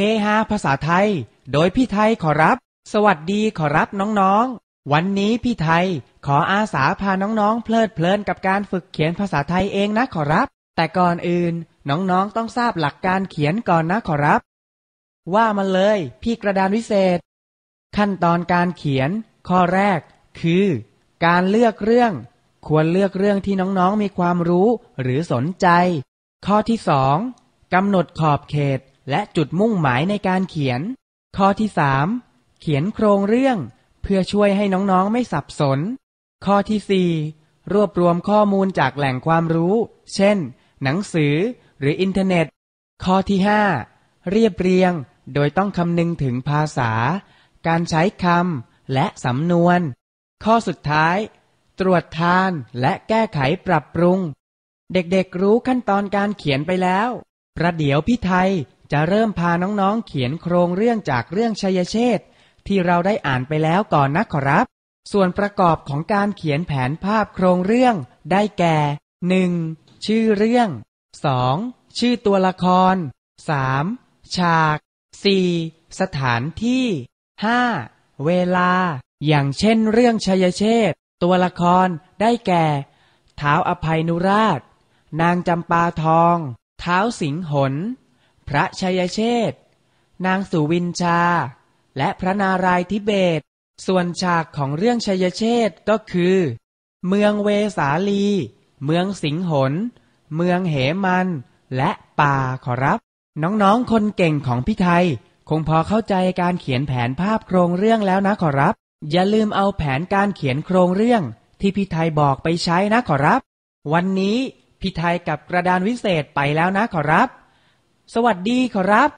เฮฮาภาษาไทย โดยพี่ไทยขอรับ สวัสดีขอรับน้องๆ วันนี้พี่ไทยขออาสาพาน้องๆ เพลิดเพลินกับการฝึกเขียนภาษาไทยเองนะขอรับ แต่ก่อนอื่นน้องๆต้องทราบหลักการเขียนก่อนนะขอรับ ว่ามาเลยพี่กระดานวิเศษ ขั้นตอนการเขียน ข้อแรก คือ การเลือกเรื่อง ควรเลือกเรื่องที่น้องๆมีความรู้หรือสนใจ ข้อที่สองกำหนดขอบเขต และจุดมุ่งหมายในการเขียน ข้อที่สามเขียนโครงเรื่อง เพื่อช่วยให้น้องๆไม่สับสน ข้อที่สี่รวบรวมข้อมูลจากแหล่งความรู้ เช่น หนังสือหรืออินเทอร์เน็ต ข้อที่ห้าเรียบเรียง โดยต้องคำนึงถึงภาษา การใช้คำและสำนวน ข้อสุดท้าย ตรวจทานและแก้ไขปรับปรุง เด็กๆรู้ขั้นตอนการเขียนไปแล้ว ประเดี๋ยวพี่ไทย จะเริ่มพาน้องๆเขียนโครงเรื่องจากเรื่องชัยเชษที่เราได้อ่านไปแล้วก่อนนะขอรับ ส่วนประกอบของการเขียนแผนภาพโครงเรื่อง ได้แก่ 1. ชื่อเรื่อง 2. ชื่อตัวละคร 3. ฉาก 4. สถานที่ 5. เวลา อย่างเช่นเรื่องชัยเชษตัวละครได้แก่เท้าวอภัยนุราช นางจำปาทอง เท้าวสิงหน พระชัยเชษนางสุวินชา และพระนารายทิเบต ส่วนฉากของเรื่องชัยเชษก็คือ เมืองเวสาลี เมืองสิงหน เมืองเหมัน และป่าขอรับ น้องๆคนเก่งของพี่ไทย คงพอเข้าใจการเขียนแผนภาพโครงเรื่องแล้วนะขอรับ อย่าลืมเอาแผนการเขียนโครงเรื่อง ที่พี่ไทยบอกไปใช้นะขอรับ วันนี้พี่ไทยกับกระดานวิเศษไปแล้วนะขอรับ สวัสดีขอรับ